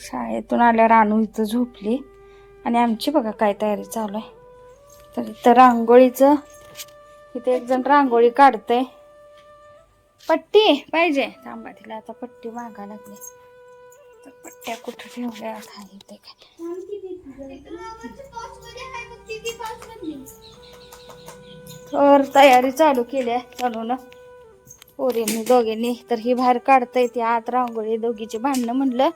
शाळेतून आल्यावर आणू इथं झोपली. आणि आमची बघा काय तयारी चालू आहे. तर इथं रांगोळीचं इथे एक जण रांगोळी काढतंय. पट्टी पाहिजे. थांबा तिला आता पट्टी मागा लागली. तर पट्ट्या कुठं ठेवल्या? आता इथे काय? तर तयारी चालू केली आहे चालून. पोरींनी दोघींनी. तर ही बाहेर काढता येते आत रांगोळी दोघीची भांडणं म्हणलं.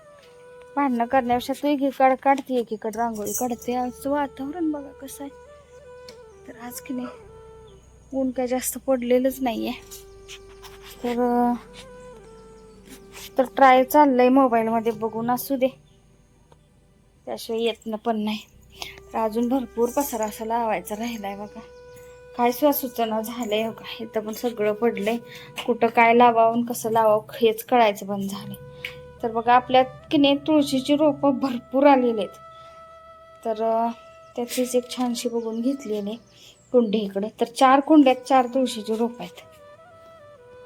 भांडणं करण्यापेक्षा तू एकीकडे काढते एकीकडे रांगोळी काढते. आजचं वातावरण बघा कसं आहे. तर आज की नाही ऊन काय जास्त पडलेलंच नाही आहे तर तर ट्राय चाललंय मोबाईलमध्ये बघून असू दे. त्याशिवाय येतनं पण नाही. तर अजून भरपूर पसारा असा लावायचा राहिलाय बघा. काय सुचना झालंय हो का? इथं पण सगळं पडलंय. कुठं काय लावावं कसं लावावं हेच कळायचं बंद झालंय. तर बघा आपल्यात की नाही तुळशीची रोपं भरपूर आलेली आहेत. तर त्याचीच एक छानशी बघून घेतलेली कुंडी इकडे. तर चार कुंड्यात चार तुळशीची रोप आहेत.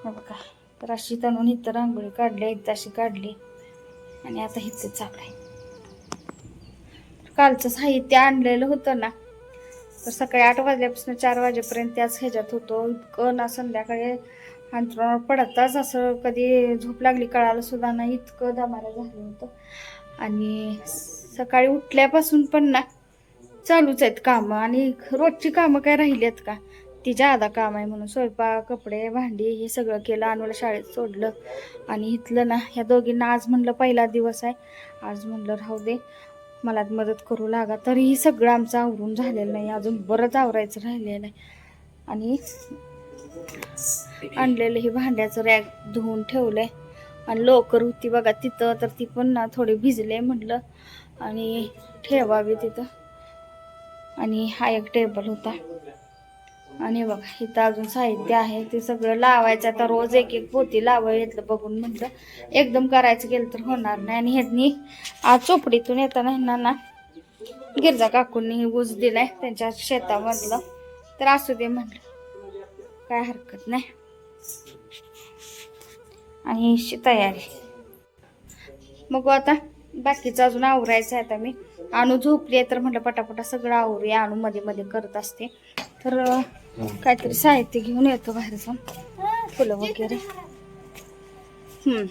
बघा तर अशी तणून इथं रांगोळी काढली एकदा अशी काढली आणि आता इथं चालू आहे. कालचं साहित्य आणलेलं होतं ना तर सकाळी आठ वाजल्यापासून चार वाजेपर्यंत त्याच ह्याच्यात होतो. इतकं ना संध्याकाळी अंतरावर पडताच असं कधी झोप लागली कळालं सुद्धा ना इतकं दमाला झालं होतं. आणि सकाळी उठल्यापासून पण ना चालूच आहेत कामं आणि रोजची कामं काय राहिली आहेत का? ती जादा काम आहे म्हणून स्वयंपाक कपडे भांडी हे सगळं केलं अनुला शाळेत सोडलं. आणि इथलं ना ह्या दोघींना आज म्हणलं पहिला दिवस आहे. आज म्हणलं राहू दे मला मदत करू लागा. तरीही सगळं आमचं आवरून झालेलं नाही. अजून बरंच आवरायचं राहिलेलं आहे. आणि आणलेलं हे भांड्याचं रॅक धुवून ठेवलंय. आणि लोकर होती बघा तिथं तर ती पण ना थोडी भिजले म्हटलं. आणि ठेवावी तिथं. आणि हा एक टेबल होता. आणि बघा इथं अजून साहित्य आहे. ते सगळं लावायचं. आता रोज एक एक पोती लावाय घेतलं बघून म्हटलं. एकदम करायचं गेलं तर होणार नाही. आणि ह्यांनी आज चोपडीतून येताना ह्यांना ना गिरजा काकूंनी ऊस दिलाय त्यांच्या शेतामधलं. तर असू दे म्हटलं. काय हरकत नाही. आणि अशी तयारी. मग आता बाकीचं अजून आवरायचं आहे आता मी. आणू झोपली आहे तर म्हटलं पटापटा सगळं आवरूया. आणू मध्ये मध्ये करत असते. तर काहीतरी साहित्य घेऊन येतो बाहेर जाऊन. फुलं वगैरे. हम्म.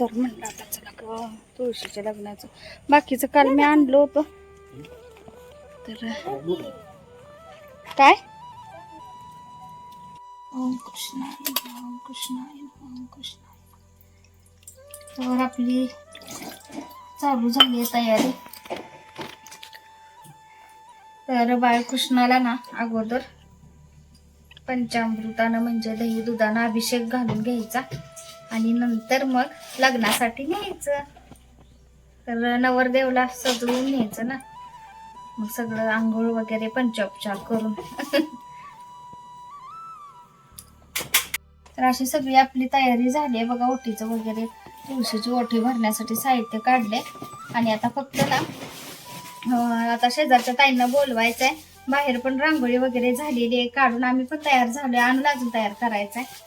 तर म्हटलं आता चला तुळशीच्या लग्नाचं. बाकीचं काल मी आणलं होतं. तर काय? ओम कृष्णाय ओम कृष्णाय ओम कृष्णाय. तर आपली चालू झाली आहे तयारी. तर बाळकृष्णाला ना अगोदर पंचामृतानं म्हणजे दही दुधानं अभिषेक घालून घ्यायचा आणि नंतर मग लग्नासाठी न्यायचं. तर नवरदेवला सजवून न्यायचं ना. मग सगळं आंघोळ वगैरे पंचोपचार करून. तर अशी सगळी आपली तयारी झाली आहे. बघा ओटीचं वगैरे तुळशीची ओटी भरण्यासाठी साहित्य काढले. आणि आता फक्त ना आता शेजारच्या ताईंना बोलवायचं आहे बाहेर पण रांगोळी वगैरे झालेली आहे. काढून आम्ही पण तयार झालोय. आणून अजून तयार करायचं आहे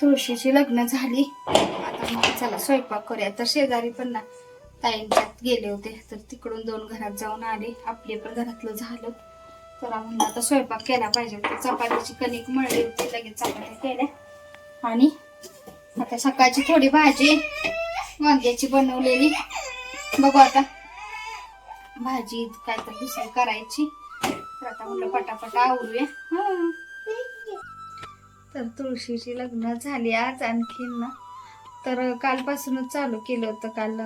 तुळशीची लग्न झाली. आता चला स्वयंपाक करूया. तर शेजारी पण ना ताईंच्यात गेले होते. तर तिकडून दोन घरात जाऊन आले. आपले पण घरातलं झालं. तर म्हणलं आता स्वयंपाक केला पाहिजे तर चपातीची कणिक मळली होती लगेच चपाती केल्या. आणि आता सकाळची थोडी भाजी वांग्याची बनवलेली. बघू आता भाजी काय तर दुसरी करायची. तर आता म्हणलं पटापट आवरूया. तर तुळशीची लग्न झाली आज आणखीन ना. तर कालपासूनच चालू केलं होतं काल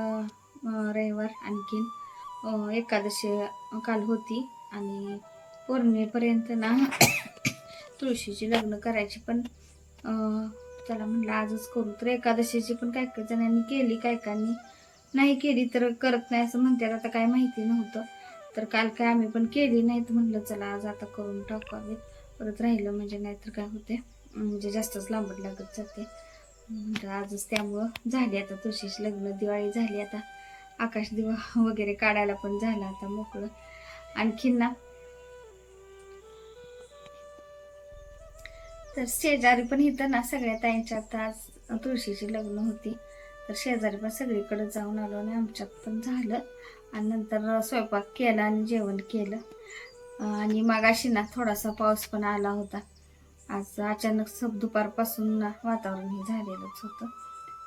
रविवार आणखीन. एकादशी काल होती. आणि पौर्णिमेपर्यंत ना तुळशीची लग्न करायची पण त्याला म्हणलं आजच करू तर एकादशीची पण काय काय जणांनी केली काय कानी नाही केली तर करत नाही असं म्हणतात. आता काय माहिती नव्हतं. तर काल काय आम्ही पण केली नाही तर म्हणलं चला आज आता करून टाकावे परत राहिलं म्हणजे नाहीतर काय होते म्हणजे जास्तच लांबट लागत जाते. म्हणलं आजच त्यामुळं झाली आता तुळशीची लग्न दिवाळी झाली आता. आकाश दिवा वगैरे काढायला पण झालं आता मोकळं. आणखीन ना तर शेजारी पण इथं ना सगळ्या ताईंच्यात आज तुळशीची लग्न होती. तर शेजारी पण सगळीकडे जाऊन आलो आणि आमच्यात पण झालं. आणि नंतर स्वयंपाक केला आणि जेवण केलं. आणि मागाशी ना थोडासा पाऊस पण आला होता. आज अचानक सब दुपारपासून ना वातावरण हे झालेलंच होतं.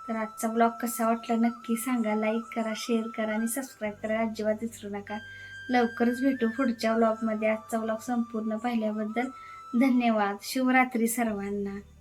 तर आजचा ब्लॉग कसा वाटला नक्की सांगा. लाईक करा शेअर करा आणि सबस्क्राईब करा अजिबात विसरू नका. लवकरच भेटू पुढच्या ब्लॉगमध्ये. आजचा ब्लॉग संपूर्ण पाहिल्याबद्दल धन्यवाद. शिवरात्री सर्वांना.